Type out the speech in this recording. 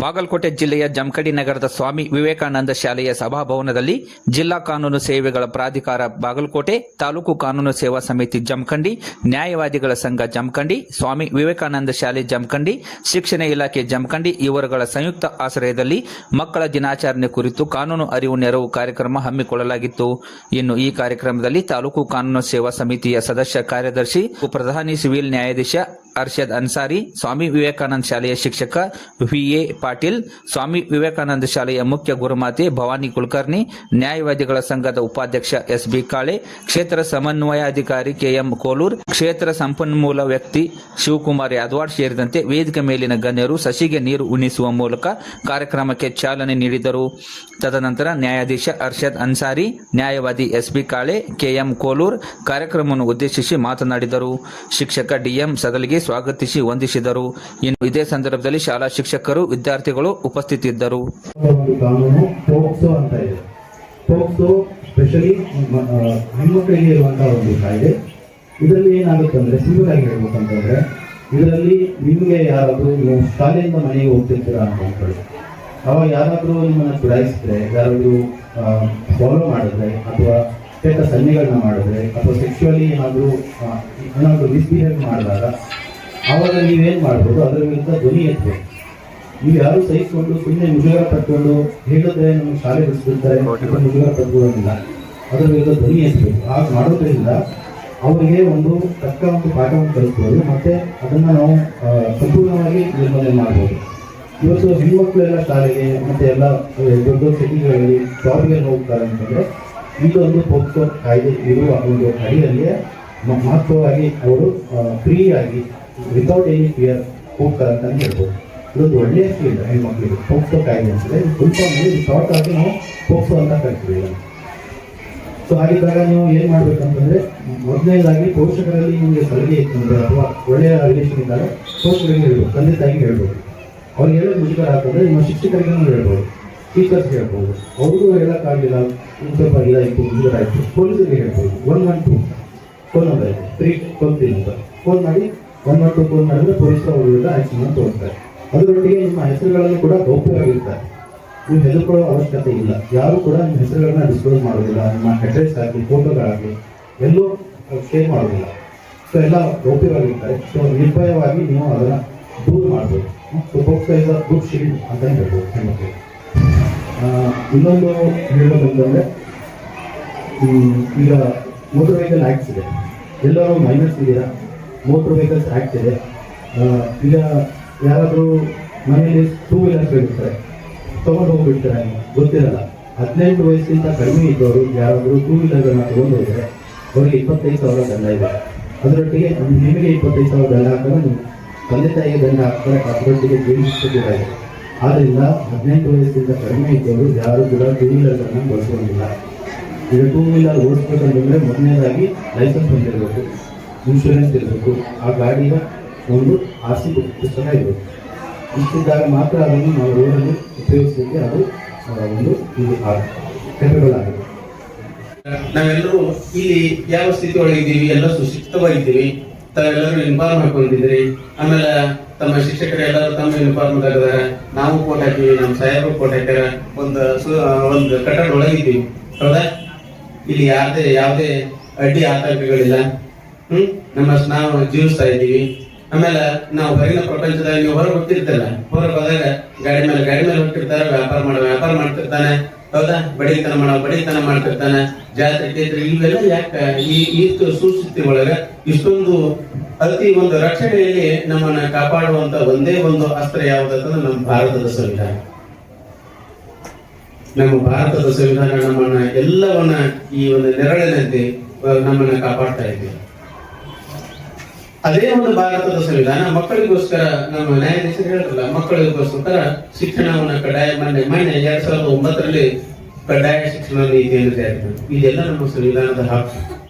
ಬಾಗಲಕೋಟೆ ಜಿಲ್ಲೆಯ ಜಮಖಡಿ ನಗರದ ಸ್ವಾಮಿ ವಿವೇಕಾನಂದ ಶಾಲೆಯ ಸಭಾಭವನದಲ್ಲಿ ಜಿಲ್ಲಾ ಕಾನೂನು ಸೇವೆಗಳ ಪ್ರಾಧಿಕಾರ ಬಾಗಲಕೋಟೆ ತಾಲೂಕು ಕಾನೂನು ಸೇವಾ ಸಮಿತಿ ಜಮಖಂಡಿ, ನ್ಯಾಯವಾದಿಗಳ ಸಂಘ ಜಮಖಂಡಿ, ಸ್ವಾಮಿ ವಿವೇಕಾನಂದ ಶಾಲೆ ಜಮಖಂಡಿ, ಶಿಕ್ಷಣ ಇಲಾಖೆ ಜಮಖಂಡಿ ಇವರುಗಳ ಸಂಯುಕ್ತ ಆಶ್ರಯದಲ್ಲಿ ಮಕ್ಕಳ ದಿನಾಚರಣೆ ಕುರಿತು ಕಾನೂನು ಅರಿವು ನೆರವು ಕಾರ್ಯಕ್ರಮ ಹಮ್ಮಿಕೊಳ್ಳಲಾಗಿತ್ತು. ಇನ್ನು ಈ ಕಾರ್ಯಕ್ರಮದಲ್ಲಿ ತಾಲೂಕು ಕಾನೂನು ಸೇವಾ ಸಮಿತಿಯ ಸದಸ್ಯ ಕಾರ್ಯದರ್ಶಿ ಪ್ರಧಾನಿ, ಸಿವಿಲ್ ನ್ಯಾಯಾಧೀಶ ಅರ್ಷದ್ ಅನ್ಸಾರಿ, ಸ್ವಾಮಿ ವಿವೇಕಾನಂದ ಶಾಲೆಯ ಶಿಕ್ಷಕ ವಿಎ ಪಾಟೀಲ್, ಸ್ವಾಮಿ ವಿವೇಕಾನಂದ ಶಾಲೆಯ ಮುಖ್ಯ ಗುರುಮಾತೆ ಭವಾನಿ ಕುಲಕರ್ಣಿ, ನ್ಯಾಯವಾದಿಗಳ ಸಂಘದ ಉಪಾಧ್ಯಕ್ಷ ಎಸ್. ಬಿ. ಕಾಳೆ, ಕ್ಷೇತ್ರ ಸಮನ್ವಯಾಧಿಕಾರಿ ಕೆಎಂ ಕೋಲೂರ್, ಕ್ಷೇತ್ರ ಸಂಪನ್ಮೂಲ ವ್ಯಕ್ತಿ ಶಿವಕುಮಾರ್ ಯಾದವಾಡ್ ಸೇರಿದಂತೆ ವೇದಿಕೆ ಮೇಲಿನ ಗಣ್ಯರು ಸಸಿಗೆ ನೀರು ಉಣಿಸುವ ಮೂಲಕ ಕಾರ್ಯಕ್ರಮಕ್ಕೆ ಚಾಲನೆ ನೀಡಿದರು. ತದನಂತರ ನ್ಯಾಯಾಧೀಶ ಅರ್ಷದ್ ಅನ್ಸಾರಿ, ನ್ಯಾಯವಾದಿ S. B. Kale KM Kolur ಕಾರ್ಯಕ್ರಮವನ್ನು ಉದ್ದೇಶಿಸಿ ಮಾತನಾಡಿದರು. ಶಿಕ್ಷಕ ಡಿಎಂ ಸದಲಿಗೆ ಸ್ವಾಗತಿಸಿ ವಂದಿಸಿದರು. ಇನ್ನು ಇದೇ ಸಂದರ್ಭದಲ್ಲಿ ಶಾಲಾ ಶಿಕ್ಷಕರು, ವಿದ್ಯಾರ್ಥಿಗಳು ಉಪಸ್ಥಿತಿದ್ದರು. ಇದರಲ್ಲಿ ಏನಾಗುತ್ತೆ ಅಂದ್ರೆ ಸಿಂಪಲ್ ಆಗಿ ಹೇಳ್ಬೇಕಂತಂದ್ರೆ ಇದರಲ್ಲಿ ನಿಮಗೆ ಯಾರಾದರೂ ನೀವು ಶಾಲೆಯಿಂದ ಮನೆಗೆ ಹೋಗ್ತಿರ್ತೀರಾ ಅಂದ್ಕೊಳ್ಳಿ. ಅವಾಗ ಯಾರಾದರೂ ನಿಮ್ಮನ್ನು ಚುಡಾಯಿಸಿದ್ರೆ ಯಾರಾದ್ರೂ ಫಾಲೋ ಮಾಡಿದ್ರೆ, ಅಥವಾ ಕೆಟ್ಟ ಸನ್ನೆಗಳನ್ನ ಮಾಡಿದ್ರೆ, ಅಥವಾ ಏನಾದ್ರೂ ಏನಾದರೂ ಏನಾದ್ರೂ ಮಿಸ್ಬಿಹೇವ್ ಮಾಡಿದಾಗ ಆವಾಗ ನೀವೇನ್ ಮಾಡ್ಬೋದು? ಅದರ ವಿರುದ್ಧ ಧ್ವನಿ ಎತ್ತಬೇಕು. ನೀವು ಯಾರು ಸಹಿಸಿಕೊಂಡು ಸುಮ್ಮನೆ ಮುಜುಗರ ಪಟ್ಕೊಂಡು ಹೇಳಿದ್ರೆ ನಮ್ಮ ಶಾಲೆ ಬಿಡಿಸ್ಬಿಡ್ತಾರೆ ಮುಜುಗರ ಪಡ್ಕೊಳ್ಳೋದಿಲ್ಲ. ಅದರ ವಿರುದ್ಧ ಧ್ವನಿ ಎತ್ತಬೇಕು. ಹಾಗೆ ಮಾಡೋದ್ರಿಂದ ಅವರಿಗೆ ಒಂದು ತಕ್ಕ ಒಂದು ಪಾಠವನ್ನು ಕಲಿಸ್ಬೋದು. ಮತ್ತೆ ಅದನ್ನ ನಾವು ಸಂಪೂರ್ಣವಾಗಿ ನಿರ್ಮನೆ ಮಾಡ್ಬೋದು. ಇವತ್ತು ಹೆಣ್ಮಕ್ಳೆಲ್ಲ ಶಾಲೆಗೆ, ಮತ್ತೆ ಎಲ್ಲ ದೊಡ್ಡ ದೊಡ್ಡ ಸಿಟಿಗಳಲ್ಲಿ ಜಾಬ್ಗೆ ಹೋಗ್ತಾರೆ ಅಂತಂದ್ರೆ ಇದೊಂದು ಪೋಕ್ಸೋ ಕಾಯ್ದೆ ಇರುವ ಒಂದು ಅಡಿಯಲ್ಲಿ ಮಹತ್ವವಾಗಿ ಅವರು ಫ್ರೀಯಾಗಿ ವಿತೌಟ್ ಎನಿ ಫಿಯರ್ ಹೋಗ್ತಾರೆ ಅಂತ ಹೇಳ್ಬೋದು ಇದೊಂದು ಒಳ್ಳೆಯ ಫೀಲ್ಡ್ ಹೆಣ್ಮಕ್ಳಿಗೆ. ಪೋಕ್ಸೋ ಕಾಯ್ದೆ ಇದೆ ಸ್ವಲ್ಪ ಶಾರ್ಟ್ ಆಗಿ ನಾವು ಪೋಕ್ಸೋ ಅಂತ ಕರಿತೀವಿ. ಸೊ ಹಾಗಿದ್ದಾಗ ನೀವು ಏನು ಮಾಡ್ಬೇಕಂತಂದ್ರೆ, ಮೊದಲನೇದಾಗಿ ಪೋಷಕರಲ್ಲಿ ನಿಮಗೆ ಸಲಹೆ ಇತ್ತಂದ್ರೆ ಅಥವಾ ಒಳ್ಳೆಯ ರಿಲೇಷನ್ ಇದ್ದಾಗ ಪೋಷಕರಿಗೆ ಹೇಳ್ಬೋದು, ತಂದೆ ತಾಯಿಗೆ ಹೇಳ್ಬೋದು. ಅವ್ರಿಗೆ ಹೇಳೋದು ಮುಜುಗರ ಹಾಕೋದ್ರೆ ನಿಮ್ಮ ಶಿಕ್ಷಕರಿಗೂ ಹೇಳ್ಬೋದು. ಟೀಚರ್ಸ್ ಹೇಳ್ಬೋದು. ಅವ್ರಿಗೂ ಹೇಳೋಕ್ಕಾಗಿಲ್ಲ ಸ್ವಲ್ಪ ಇದಾಯಿತು ಮುಜುಗರ ಆಯ್ತು. ಪೊಲೀಸರಿಗೆ ಹೇಳ್ಬೋದು. One one two phone number three phone three ಅಂತ ಫೋನ್ ಮಾಡಿ ಒನ್ ಫೋನ್ ಮಾಡಿದ್ರೆ ಪುರುಷ ಅವ್ರ ವಿರುದ್ಧ ಆಕ್ಷನ್ ತೋರಿಸ್ತಾರೆ. ಅದರೊಟ್ಟಿಗೆ ನಿಮ್ಮ ಹೆಸರುಗಳನ್ನು ಕೂಡ ಗೌಪ್ಯವಾಗಿರ್ತಾರೆ ನೀವು ಹೆದರ್ಕೊಳ್ಳೋ ಅವಶ್ಯಕತೆ ಇಲ್ಲ. ಯಾರು ಕೂಡ ನಿಮ್ಮ ಹೆಸರುಗಳನ್ನ ಡಿಸ್ಕ್ಲೋಸ್ ಮಾಡೋದಿಲ್ಲ. ನಿಮ್ಮ ಅಡ್ರೆಸ್ ಆಗಲಿ ಫೋಟೋಗಳಾಗಲಿ ಎಲ್ಲೂ ಶೇರ್ ಮಾಡೋದಿಲ್ಲ. ಸೊ ಎಲ್ಲ ಗೌಪ್ಯವಾಗಿರ್ತಾರೆ. ಸೊ ನಿರ್ಭಯವಾಗಿ ನೀವು ಅದನ್ನು ದೂರ ಮಾಡ್ಬೋದು. So POCSO is a good shield ಅಂತ ಹೇಳ್ಬೋದು ಹೆಣ್ಮಕ್ಳಿಗೆ. ಇನ್ನೊಂದು ಹೇಳೋದಂತಂದರೆ ಈಗ ಮೋಟರ್ ವೆಹಿಕಲ್ ಆಕ್ಟ್ಸ್ ಇದೆ ಎಲ್ಲರೂ ಮೈನಸ್ ಇದೀರಾ ಮೋಟರ್ ವೆಹಿಕಲ್ಸ್ ಇದೆ ಈಗ ಯಾರಾದರೂ ಮನೆಯಲ್ಲಿ ಟೂ ವೀಲರ್ಸ್ ಇರ್ತಾರೆ ತೊಗೊಂಡು ಹೋಗ್ಬಿಡ್ತಾರೆ ಗೊತ್ತಿರಲ್ಲ. ಹದಿನೆಂಟು ವಯಸ್ಸಿಂದ ಕಡಿಮೆ ಇದ್ದವರು ಯಾರಾದರೂ ಟೂ ವೀಲರ್ಗಳನ್ನ ತೊಗೊಂಡು ಹೋದರೆ ಅವರಿಗೆ ಇಪ್ಪತ್ತೈದು ಸಾವಿರ ದಂಡ ಇದೆ. ಅದರೊಟ್ಟಿಗೆ ನಿಮಗೆ ಇಪ್ಪತ್ತೈದು ಸಾವಿರ ದಂಡ ಹಾಕಿದ್ರೆ ನೀವು ತಂದೆ ತಾಯಿಗೆ ದಂಡ ಹಾಕ್ತಾರೆ ಅದರೊಟ್ಟಿಗೆ ಜೀವಿಸುತ್ತಿದ್ದಾರೆ ಆದ್ದರಿಂದ ಹದಿನೆಂಟು ವಯಸ್ಸಿಂದ ಕಡಿಮೆ ಇದ್ದವರು ಯಾರು ಕೂಡ ಟೂ ವೀಲರ್ಗಳನ್ನ ಬಳಸ್ಕೊಂಡಿಲ್ಲ. ಈಗ ಟೂ ವೀಲರ್ ಓಡಿಸ್ಬೇಕಂತಂದರೆ ಮೊದಲನೇದಾಗಿ ಲೈಸೆನ್ಸ್ ಹೊಂದಿರಬೇಕು. ಇನ್ಶೂರೆನ್ಸ್ ಇರಬೇಕು. ಆ ಗಾಡಿಯ ಒಂದು ಆರ್ ಸಿ ಪುಸ್ತಕ ಇರಬೇಕು ಇಷ್ಟಿದ್ದಾಗ ಮಾತ್ರ ಅದನ್ನು ನಾವು ರೋಡಲ್ಲಿ ಉಪಯೋಗಿಸಲಿಕ್ಕೆ ಅದು ಒಂದು ಇದು ಕೆಪಬಲ್ ನಾವೆಲ್ಲರೂ ಇಲ್ಲಿ ಯಾವ ಸ್ಥಿತಿ ಒಳಗಿದ್ದೀವಿ ಎಲ್ಲ ಸುಶಿಕ್ತವಾಗಿದ್ದೀವಿ. ತಾವೆಲ್ಲರೂ ಇನ್ಫಾರ್ಮ್ ಹಾಕೊಂಡಿದ್ರಿ ಆಮೇಲೆ ತಮ್ಮ ಶಿಕ್ಷಕರು ಎಲ್ಲರೂ ತಮ್ಮ ಇನ್ಫಾರ್ಮ್ ತೆಗೆದಾರ ನಾವು ಕೋಟ್ ಹಾಕಿವಿ ನಮ್ಮ ಸಾಹೇಬರು ಕೋಟ್ ಹಾಕ್ಯಾರ. ಒಂದು ಒಂದು ಕಟ್ಟಡ ಒಳಗಿದ್ದೀವಿ. ಹೌದಾ? ಇಲ್ಲಿ ಯಾವುದೇ ಯಾವುದೇ ಅಡ್ಡಿ ಆತಂಕಗಳಿಲ್ಲ. ಹ್ಮ್? ನಮ್ಮ ನಾವು ಜೀವಿಸ್ತಾ ಇದ್ದೀವಿ. ಆಮೇಲೆ ನಾವು ಹೊರಗಿನ ಪ್ರಪಂಚದಾಗ ನೀವು ಹೊರಗೆ ಹೋಗ್ತಿರ್ತಲ್ಲ ಹೊರಗೆ ಹೋದಾಗ ಗಾಡಿ ಮೇಲೆ ಗಾಡಿ ಮೇಲೆ ಹೋಗ್ತಿರ್ತಾರೆ, ವ್ಯಾಪಾರ ಮಾಡೋ, ವ್ಯಾಪಾರ ಮಾಡ್ತಿರ್ತಾನೆ. ಹೌದಾ? ಬಡಿತನ ಮಾಡೋ ಬಡಿತನ ಮಾಡ್ತಿರ್ತಾನೆ. ಜಾತ್ರೆ ಟೇತ್ರೆ ಇವೆಲ್ಲ ಯಾಕ ಈ ಈ ಸುಸ್ಥಿತಿ ಒಳಗ ಇಷ್ಟೊಂದು ಅತಿ ಒಂದು ರಕ್ಷಣೆಯಲ್ಲಿ ನಮ್ಮನ್ನ ಕಾಪಾಡುವಂತ ಒಂದೇ ಒಂದು ಅಸ್ತ್ರ ಯಾವುದಂತಂದ್ರೆ ನಮ್ಮ ಭಾರತದ ಸಂವಿಧಾನ. ನಮ್ಮ ಭಾರತದ ಸಂವಿಧಾನ ನಮ್ಮನ್ನ ಎಲ್ಲವನ್ನ ಈ ಒಂದು ನೆರಳಿನಂತೆ ನಮ್ಮನ್ನ ಕಾಪಾಡ್ತಾ ಇದೆ. ಅದೇ ಒಂದು ಭಾರತದ ಸಂವಿಧಾನ, ಮಕ್ಕಳಿಗೋಸ್ಕರ ನಮ್ಮ ನ್ಯಾಯಾಧೀಶರು ಹೇಳಿದ್ರಲ್ಲ ಮಕ್ಕಳಿಗೋಸ್ಕರ ಶಿಕ್ಷಣವನ್ನು ಕಡ್ಡಾಯ ಮೊನ್ನೆ ಮೊನ್ನೆ ಎರಡ್ ಸಾವಿರದ ಒಂಬತ್ತರಲ್ಲಿ ಕಡ್ಡಾಯ ಶಿಕ್ಷಣ ನೀತಿಯನ್ನು ಜಾರಿ. ಇದೆಲ್ಲ ನಮ್ಮ ಸಂವಿಧಾನದ ಹಕ್ಕು